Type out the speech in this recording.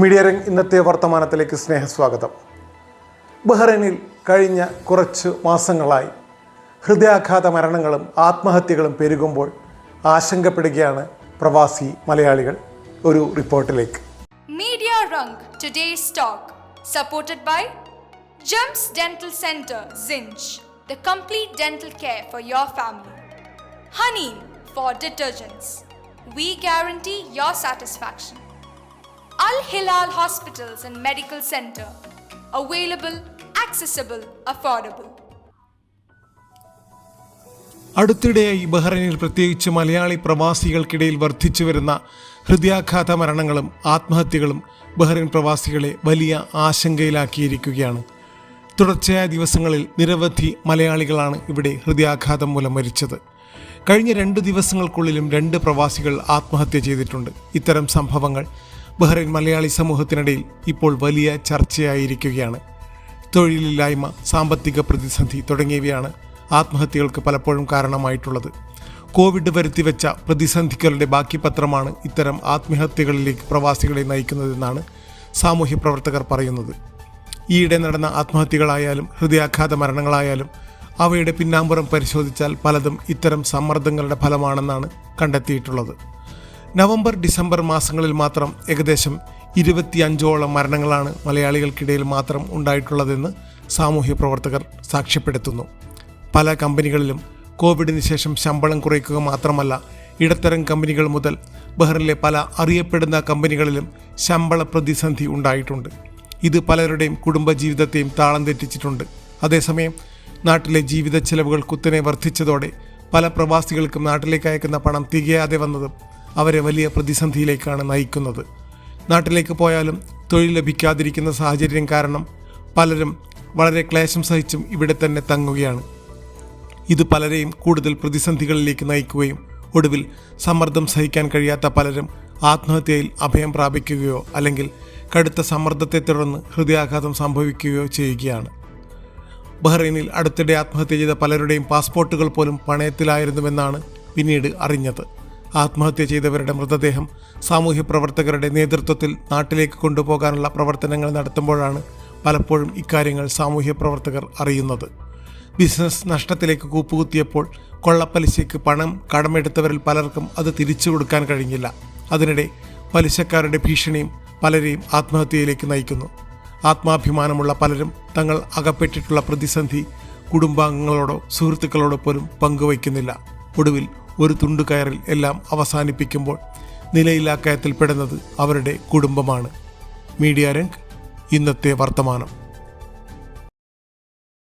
Media രംഗ് ഇന്നത്തെ വർത്തമാനത്തിലേക്ക് സ്നേഹസ്വാഗതം. ബഹ്റൈനിൽ കഴിഞ്ഞ കുറച്ച് മാസങ്ങളായി ഹൃദയാഘാത മരണങ്ങളും ആത്മഹത്യകളും പെരുകുമ്പോൾ ആശങ്കപ്പെടുകയാണ് പ്രവാസി മലയാളികൾ. ഒരു റിപ്പോർട്ടിലേക്ക്. Media Rank today's talk supported by Gems dental centre സിഞ്ച് the complete dental care for your family honey for detergents we guarantee your satisfaction Al Hilal Hospitals and Medical Center. Available, accessible, affordable. അടുത്തിടെയായി ബഹ്റൈനിൽ പ്രത്യേകിച്ച് മലയാളി പ്രവാസികൾക്കിടയിൽ വർദ്ധിച്ചു വരുന്ന ഹൃദയാഘാത മരണങ്ങളും ആത്മഹത്യകളും Bahrain പ്രവാസികളെ വലിയ ആശങ്കയിലാക്കിയിരിക്കുകയാണ് തുടർച്ചയായ ദിവസങ്ങളിൽ നിരവധി മലയാളികളാണ് ഇവിടെ ഹൃദയാഘാതം മൂലം മരിച്ചത് കഴിഞ്ഞ രണ്ട് ദിവസങ്ങൾക്കുള്ളിലും രണ്ട് പ്രവാസികൾ ആത്മഹത്യ ചെയ്തിട്ടുണ്ട് ഇത്തരം സംഭവങ്ങൾ ബഹ്റൈൻ മലയാളി സമൂഹത്തിനിടയിൽ ഇപ്പോൾ വലിയ ചർച്ചയായിരിക്കുകയാണ്. തൊഴിലില്ലായ്മ സാമ്പത്തിക പ്രതിസന്ധി തുടങ്ങിയവയാണ് ആത്മഹത്യകൾക്ക് പലപ്പോഴും കാരണമായിട്ടുള്ളത്. കോവിഡ് വരുത്തിവെച്ച പ്രതിസന്ധികളുടെ ബാക്കി പത്രമാണ് ഇത്തരം ആത്മഹത്യകളിലേക്ക് പ്രവാസികളെ നയിക്കുന്നതെന്നാണ് സാമൂഹ്യ പ്രവർത്തകർ പറയുന്നത്. ഈയിടെ നടന്ന ആത്മഹത്യകളായാലും ഹൃദയാഘാത മരണങ്ങളായാലും അവയുടെ പിന്നാമ്പുറം പരിശോധിച്ചാൽ പലതും ഇത്തരം സമ്മർദ്ദങ്ങളുടെ ഫലമാണെന്നാണ് കണ്ടെത്തിയിട്ടുള്ളത്. നവംബർ ഡിസംബർ മാസങ്ങളിൽ മാത്രം ഏകദേശം ഇരുപത്തിയഞ്ചോളം മരണങ്ങളാണ് മലയാളികൾക്കിടയിൽ മാത്രം ഉണ്ടായിട്ടുള്ളതെന്ന് സാമൂഹ്യ പ്രവർത്തകർ സാക്ഷ്യപ്പെടുത്തുന്നു. പല കമ്പനികളിലും കോവിഡിന് ശേഷം ശമ്പളം കുറയ്ക്കുക മാത്രമല്ല ഇടത്തരം കമ്പനികൾ മുതൽ ബഹ്റിനിലെ പല അറിയപ്പെടുന്ന കമ്പനികളിലും ശമ്പള പ്രതിസന്ധി ഉണ്ടായിട്ടുണ്ട്. ഇത് പലരുടെയും കുടുംബജീവിതത്തെയും താളം തെറ്റിച്ചിട്ടുണ്ട്. അതേസമയം നാട്ടിലെ ജീവിത ചെലവുകൾ കുത്തനെ വർദ്ധിച്ചതോടെ പല പ്രവാസികൾക്കും നാട്ടിലേക്ക് അയക്കുന്ന പണം തികയാതെ വന്നതും അവരെ വലിയ പ്രതിസന്ധിയിലേക്കാണ് നയിക്കുന്നത്. നാട്ടിലേക്ക് പോയാലും തൊഴിൽ ലഭിക്കാതിരിക്കുന്ന സാഹചര്യം കാരണം പലരും വളരെ ക്ലേശം സഹിച്ചും ഇവിടെ തന്നെ തങ്ങുകയാണ്. ഇത് പലരെയും കൂടുതൽ പ്രതിസന്ധികളിലേക്ക് നയിക്കുകയും ഒടുവിൽ സമ്മർദ്ദം സഹിക്കാൻ കഴിയാത്ത പലരും ആത്മഹത്യയിൽ അഭയം പ്രാപിക്കുകയോ അല്ലെങ്കിൽ കടുത്ത സമ്മർദ്ദത്തെ തുടർന്ന് ഹൃദയാഘാതം സംഭവിക്കുകയോ ചെയ്യുകയാണ്. ബഹ്റൈനിൽ അടുത്തിടെ ആത്മഹത്യ ചെയ്ത പലരുടെയും പാസ്പോർട്ടുകൾ പോലും പണയത്തിലായിരുന്നുവെന്നാണ് പിന്നീട് അറിഞ്ഞത്. ആത്മഹത്യ ചെയ്തവരുടെ മൃതദേഹം സാമൂഹ്യ പ്രവർത്തകരുടെ നേതൃത്വത്തിൽ നാട്ടിലേക്ക് കൊണ്ടുപോകാനുള്ള പ്രവർത്തനങ്ങൾ നടത്തുമ്പോഴാണ് പലപ്പോഴും ഇക്കാര്യങ്ങൾ സാമൂഹ്യ പ്രവർത്തകർ അറിയുന്നത്. ബിസിനസ് നഷ്ടത്തിലേക്ക് കൂപ്പുകുത്തിയപ്പോൾ കൊള്ളപ്പലിശയ്ക്ക് പണം കടമെടുത്തവരിൽ പലർക്കും അത് തിരിച്ചു കൊടുക്കാൻ കഴിഞ്ഞില്ല. അതിനിടെ പലിശക്കാരുടെ ഭീഷണിയും പലരെയും ആത്മഹത്യയിലേക്ക് നയിക്കുന്നു. ആത്മാഭിമാനമുള്ള പലരും തങ്ങൾ അകപ്പെട്ടിട്ടുള്ള പ്രതിസന്ധി കുടുംബാംഗങ്ങളോടോ സുഹൃത്തുക്കളോടോ പോലും പങ്കുവയ്ക്കുന്നില്ല. ഒടുവിൽ ഒരു തുണ്ടുകയറിൽ എല്ലാം അവസാനിപ്പിക്കുമ്പോൾ നിലയില്ലാക്കയത്തിൽപ്പെടുന്നത് അവരുടെ കുടുംബമാണ്. മീഡിയ രംഗ് ഇന്നത്തെ വർത്തമാനം.